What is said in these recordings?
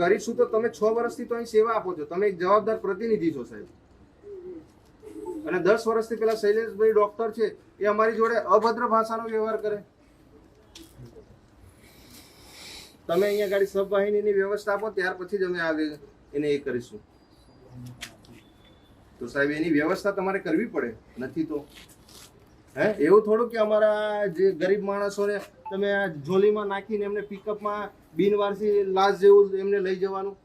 કરીશું તો તમે છ વર્ષથી તો અહીં સેવા આપો છો. તમે એક જવાબદાર પ્રતિનિધિ છો સાહેબ. અને દસ વર્ષથી પેલા શૈલેષભાઈ ડોક્ટર છે, એ અમારી જોડે અભદ્ર ભાષાનો વ્યવહાર કરે. તમે અહીંયા ગાડી સબવાહિનીની વ્યવસ્થા આપો, ત્યાર પછી જ અમે આવી એને એ કરીશું. તો સાહેબ, એની વ્યવસ્થા તમારે કરવી પડે. નથી તો હે? એવું થોડું કે અમારા જે ગરીબ માણસોને તમે આ ઝોલીમાં નાખીને એમને પિકઅપમાં બિનવારસી લાશ જેવું એમને લઈ જવાનું?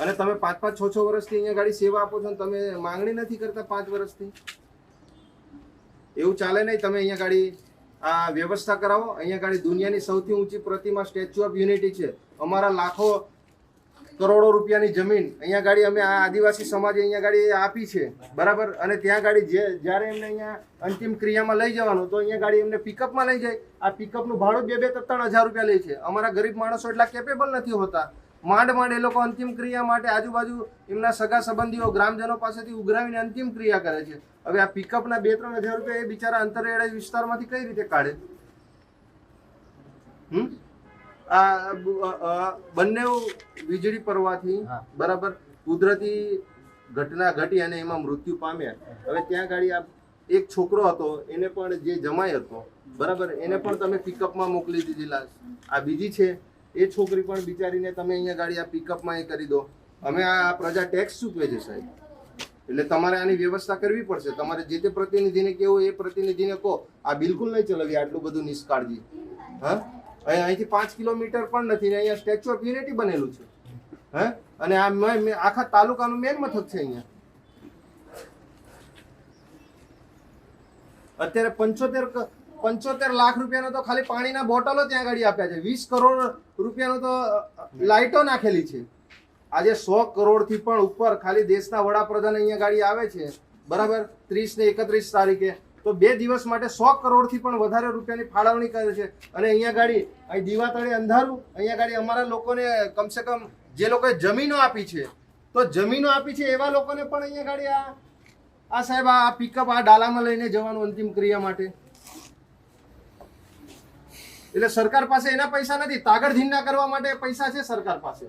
અને તમે પાંચ પાંચ છ છ વર્ષથી અહીંયા ગાડી સેવા આપો છો તમે માંગણી નથી કરતા પાંચ વર્ષથી? એવું ચાલે નહીં તમે અહીંયા ગાડી આ વ્યવસ્થા કરાવો. અહીંયા ગાડી દુનિયાની સૌથી ઊંચી પ્રતિમા સ્ટેચ્યુ ઓફ યુનિટી છે. અમારા લાખો કરોડો રૂપિયાની જમીન અહીંયા ગાડી અમે આ આદિવાસી સમાજે અહીંયા ગાડી આપી છે. બરાબર? અને ત્યાં ગાડી જે જ્યારે એમને અહીંયા અંતિમ ક્રિયામાં લઈ જવાનું, તો અહીંયા ગાડી એમને પિકઅપમાં લઈ જાય. આ પિકઅપનું ભાડું બે બે ત્રણ હજાર રૂપિયા લે છે. અમારા ગરીબ માણસો એટલા કેપેબલ નથી હોતા. માંડ માંડ એ લોકો અંતિમ ક્રિયા માટે આજુબાજુ એમના સગા સંબંધીઓ, ગ્રામજનો પાસેથી ઉઘરાવીને અંતિમ ક્રિયા કરે છે. હવે આ પિકઅપના બે ત્રણ હજાર રૂપિયા એ બિચારા અંતરિયાળ વિસ્તારમાંથી કઈ રીતે કાઢે? હમ? આ બંને વીજળી પડવાથી બરાબર કુદરતી ઘટના ઘટી અને એમાં મૃત્યુ પામ્યા. હવે ત્યાં ગાડી આ એક છોકરો હતો એને પણ જે જમાય હતો બરાબર એને પણ તમે પિકઅપમાં મોકલી દીધી લાશ. આ બીજી છે એ છોકરી પણ બિચારીને તમે અહીંયા ગાડી આ પિકઅપમાં એ કરી દો. અમે આ પ્રજા ટેક્સ ચૂકવે છે સાહેબ. એટલે તમારે આની વ્યવસ્થા કરવી પડશે. તમારે જે તે પ્રતિનિધિને કેવું એ પ્રતિનિધિને કહો. આ બિલકુલ નહીં ચલાવી આટલું બધું નિષ્કાળજી. હા? અહીંથી પાંચ કિલોમીટર પણ નથી ને અહીંયા સ્ટેચ્યુ ઓફ યુનિટી બનેલું છે. હે? અને આ આખા તાલુકાનું મેન મથક છે અહીંયા. અત્યારે પંચોતેર પંચોતેર લાખ રૂપિયાનો તો ખાલી પાણીના બોટલો ત્યાં ગાડી આપ્યા છે. વીસ કરોડ રૂપિયાનો તો લાઇટો નાખેલી છે. આજે સો કરોડથી પણ ઉપર ખાલી દેશના વડાપ્રધાન અહીંયા ગાડી આવે છે. બરાબર? ત્રીસ ને એકત્રીસ તારીખે. તો બે દિવસ માટે સો કરોડથી પણ વધારે રૂપિયાની ફાળવણી કરે છે. અને અહીંયા ગાડી, અહીં દીવા અંધારું, અહીંયા ગાડી અમારા લોકોને કમસે કમ જે લોકોએ જમીનો આપી છે, તો જમીનો આપી છે એવા લોકોને પણ અહીંયા ગાડી આ આ સાહેબ, આ પિકઅપ આ ડાલામાં લઈને જવાનું અંતિમ ક્રિયા માટે. એટલે સરકાર પાસે એના પૈસા નથી. તાગડ ધીંડા કરવા માટે પૈસા છે સરકાર પાસે.